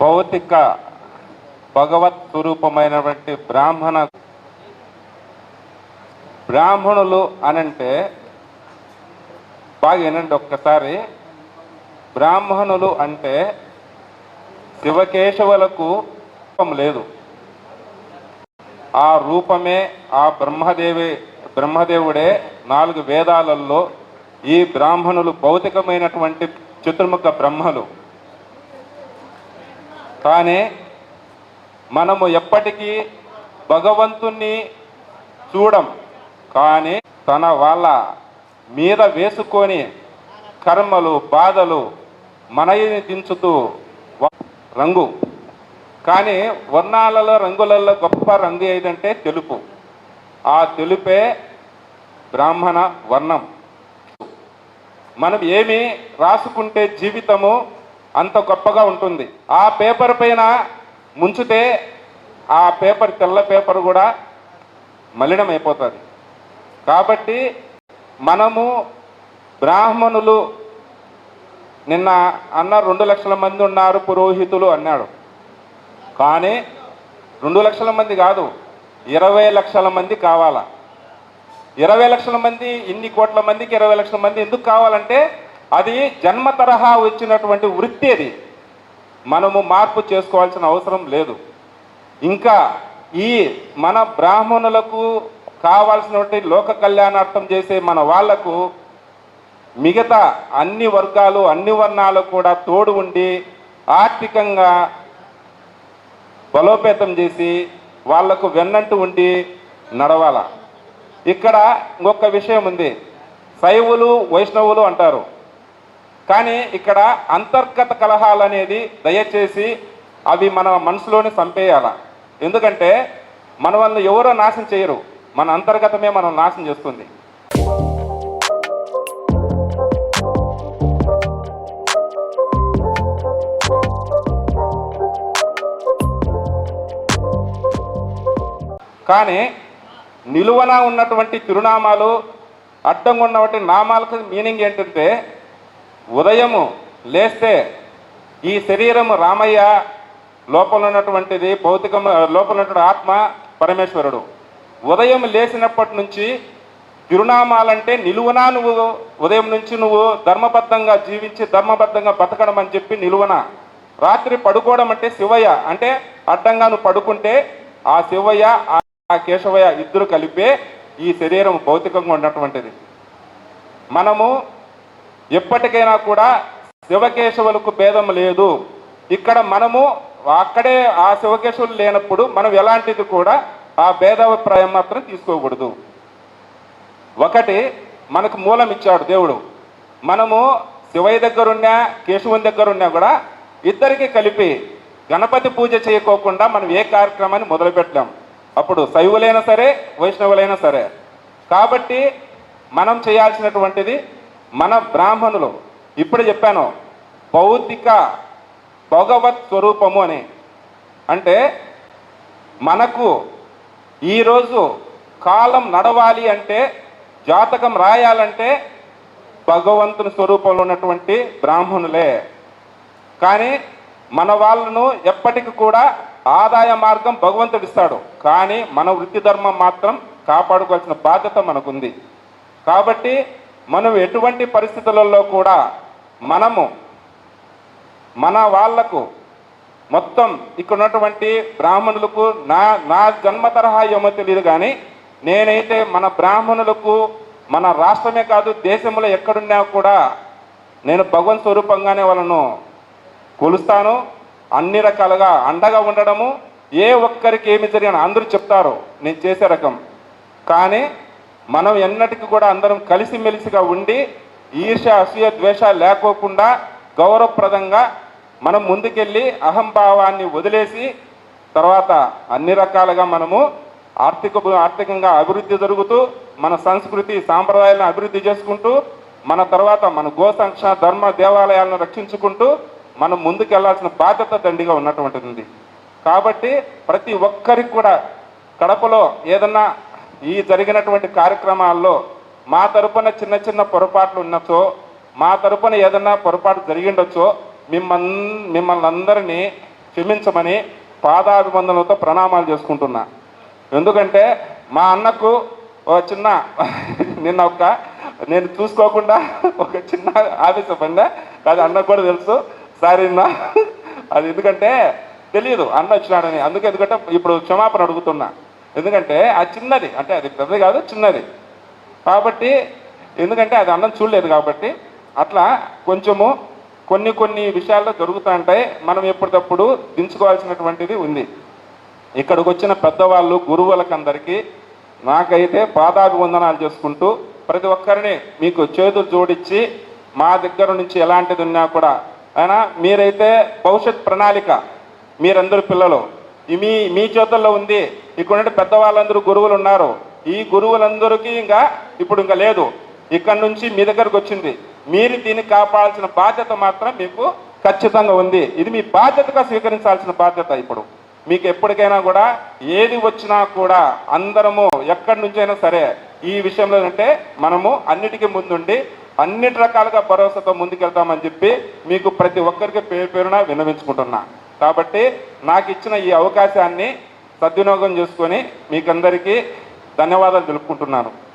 భౌతిక భగవత్ స్వరూపమైనటువంటి బ్రాహ్మణ బ్రాహ్మణులు అనంటే బాగా వినండి ఒక్కసారి. బ్రాహ్మణులు అంటే శివకేశవులకు రూపం లేదు. ఆ రూపమే ఆ బ్రహ్మదేవి బ్రహ్మదేవుడే నాలుగు వేదాలలో ఈ బ్రాహ్మణులు భౌతికమైనటువంటి చతుర్ముఖ బ్రహ్మలు. కానీ మనము ఎప్పటికీ భగవంతుణ్ణి చూడం. కానీ తన వాళ్ళ మీద వేసుకొని కర్మలు బాధలు మనయిని దించుతూ రంగు. కానీ వర్ణాలలో రంగులలో గొప్ప రంగు ఏదంటే తెలుపు. ఆ తెలుపే బ్రాహ్మణ వర్ణం. మనం ఏమి రాసుకుంటే జీవితము అంత గొప్పగా ఉంటుంది. ఆ పేపర్ పైన ముంచితే ఆ పేపర్ తెల్ల పేపర్ కూడా మలినం అయిపోతుంది కాబట్టి మనము బ్రాహ్మణులు నిన్న అన్న రెండు లక్షల మంది ఉన్నారు పురోహితులు అన్నాడు. కానీ రెండు లక్షల మంది కాదు ఇరవై లక్షల మంది కావాలా? ఇరవై లక్షల మంది ఇన్ని కోట్ల మందికి ఇరవై లక్షల మంది ఎందుకు కావాలంటే అది జన్మ తరహా వచ్చినటువంటి వృత్తి అది. మనము మార్పు చేసుకోవాల్సిన అవసరం లేదు. ఇంకా ఈ మన బ్రాహ్మణులకు కావాల్సినటువంటి లోక కళ్యాణార్థం చేసే మన వాళ్ళకు మిగతా అన్ని వర్గాలు అన్ని వర్ణాలు కూడా తోడు ఉండి ఆర్థికంగా బలోపేతం చేసి వాళ్ళకు వెన్నంటూ ఉండి నడవాల. ఇక్కడ ఇంకొక విషయం ఉంది. శైవులు వైష్ణవులు అంటారు. కానీ ఇక్కడ అంతర్గత కలహాలు అనేది దయచేసి అవి మన మనసులోనే చంపేయాల? ఎందుకంటే మన వల్ల ఎవరో నాశనం చేయరు. మన అంతర్గతమే మనం నాశనం చేస్తుంది. కానీ నిలువన ఉన్నటువంటి తిరునామాలు అడ్డంగా ఉన్నటువంటి నామాలకు మీనింగ్ ఏంటంటే ఉదయము లేస్తే ఈ శరీరము రామయ్య లోపల ఉన్నటువంటిది భౌతికం లోపల ఉన్నటువంటి ఆత్మ పరమేశ్వరుడు. ఉదయం లేచినప్పటి నుంచి తిరునామాలంటే నిలువన నువ్వు? ఉదయం నుంచి నువ్వు ధర్మబద్ధంగా జీవించి ధర్మబద్ధంగా బతకడం అని చెప్పి నిలువన? రాత్రి పడుకోవడం అంటే శివయ్య. అంటే అడ్డంగా నువ్వు పడుకుంటే ఆ శివయ్య ఆ ఆ కేశవయ్య ఇద్దరు కలిపే ఈ శరీరం భౌతికంగా ఉన్నటువంటిది. మనము ఎప్పటికైనా కూడా శివకేశవులకు భేదం లేదు. ఇక్కడ మనము అక్కడే ఆ శివకేశవులు లేనప్పుడు మనం ఎలాంటిది కూడా ఆ భేదాభిప్రాయం మాత్రం తీసుకోకూడదు. ఒకటి మనకు మూలం ఇచ్చాడు దేవుడు. మనము శివయ్య దగ్గరున్నా కేశవుని దగ్గరున్నా కూడా ఇద్దరికి కలిపి గణపతి పూజ చేయకోకుండా మనం ఏ కార్యక్రమాన్ని మొదలుపెట్టాం. అప్పుడు శైవులైనా సరే వైష్ణవులైనా సరే. కాబట్టి మనం చేయాల్సినటువంటిది మన బ్రాహ్మణులు ఇప్పుడు చెప్పాను భౌతిక భగవత్ స్వరూపము అని. అంటే మనకు ఈరోజు కాలం నడవాలి అంటే జాతకం రాయాలంటే భగవంతుని స్వరూపంలో ఉన్నటువంటి బ్రాహ్మణులే. కానీ మన వాళ్ళను ఎప్పటికి కూడా ఆదాయ మార్గం భగవంతుడు ఇస్తాడు. కానీ మన వృత్తి ధర్మం మాత్రం కాపాడుకోవాల్సిన బాధ్యత మనకుంది. కాబట్టి మనం ఎటువంటి పరిస్థితులలో కూడా మనము మన వాళ్ళకు మొత్తం ఇక్కడ ఉన్నటువంటి బ్రాహ్మణులకు నా నా జన్మ తరహా ఏమో తెలియదు కానీ నేనైతే మన బ్రాహ్మణులకు మన రాష్ట్రమే కాదు దేశంలో ఎక్కడున్నా కూడా నేను భగవన్ స్వరూపంగానే వాళ్ళను కొలుస్తాను. అన్ని రకాలుగా అండగా ఉండడము ఏ ఒక్కరికి ఏమి జరిగిన అందరూ చెప్తారు. నేను చేసే రకం. కానీ మనం ఎన్నటికి కూడా అందరం కలిసిమెలిసిగా ఉండి ఈర్ష అసూయ ద్వేష లేకోకుండా గౌరవప్రదంగా మనం ముందుకెళ్ళి అహంభావాన్ని వదిలేసి తర్వాత అన్ని రకాలుగా మనము ఆర్థిక ఆర్థికంగా అభివృద్ధి జరుగుతూ మన సంస్కృతి సాంప్రదాయాలను అభివృద్ధి చేసుకుంటూ మన తర్వాత మన గోసంక్ష ధర్మ దేవాలయాలను రక్షించుకుంటూ మనం ముందుకెళ్ళాల్సిన బాధ్యత దండిగా ఉన్నటువంటిది కాబట్టి ప్రతి ఒక్కరికి కూడా కడపలో ఏదన్నా ఈ జరిగినటువంటి కార్యక్రమాల్లో మా తరపున చిన్న చిన్న పొరపాట్లు ఉన్నచో మా తరపున ఏదన్నా పొరపాటు జరిగిండొచ్చో మిమ్మల్ మిమ్మల్ని అందరినీ క్షమించమని పాదాభివందనలతో ప్రణామాలు చేసుకుంటున్నా. ఎందుకంటే మా అన్నకు ఒక చిన్న నిన్న ఒక నేను చూసుకోకుండా ఒక చిన్న ఆవేశపడినా అది అన్నకు కూడా తెలుసు. సారీ అది ఎందుకంటే తెలియదు అన్న వచ్చినాడని. అందుకే ఎందుకంటే ఇప్పుడు క్షమాపణ అడుగుతున్నా. ఎందుకంటే ఆ చిన్నది అంటే అది పెద్దది కాదు చిన్నది. కాబట్టి ఎందుకంటే అది అన్నం చూడలేదు కాబట్టి అట్లా కొంచెము కొన్ని కొన్ని విషయాల్లో జరుగుతూ ఉంటాయి మనం ఎప్పటికప్పుడు దించుకోవాల్సినటువంటిది ఉంది. ఇక్కడికి వచ్చిన పెద్దవాళ్ళు గురువులకందరికీ నాకైతే పాదాభివందనాలు చేసుకుంటూ ప్రతి ఒక్కరిని మీకు చేతులు జోడించి మా దగ్గర నుంచి ఎలాంటిది ఉన్నా కూడా అయినా మీరైతే భవిష్యత్ ప్రణాళిక మీరందరూ పిల్లలు మీ మీ చేతుల్లో ఉంది. ఇక్కడ పెద్దవాళ్ళందరూ గురువులు ఉన్నారు ఈ గురువులందరికీ ఇంకా ఇప్పుడు ఇంకా లేదు. ఇక్కడ నుంచి మీ దగ్గరకు వచ్చింది. మీరు దీన్ని కాపాడాల్సిన బాధ్యత మాత్రం మీకు ఖచ్చితంగా ఉంది. ఇది మీ బాధ్యతగా స్వీకరించాల్సిన బాధ్యత ఇప్పుడు. మీకు ఎప్పటికైనా కూడా ఏది వచ్చినా కూడా అందరము ఎక్కడి నుంచైనా సరే ఈ విషయంలో అంటే మనము అన్నిటికీ ముందుండి అన్నిటి రకాలుగా భరోసాతో ముందుకెళ్తామని చెప్పి మీకు ప్రతి ఒక్కరికి పేరు పేరున విన్నవించుకుంటున్నా. కాబట్టి నాకు ఇచ్చిన ఈ అవకాశాన్ని సద్వినియోగం చేసుకొని మీకందరికీ ధన్యవాదాలు తెలుపుకుంటున్నాను.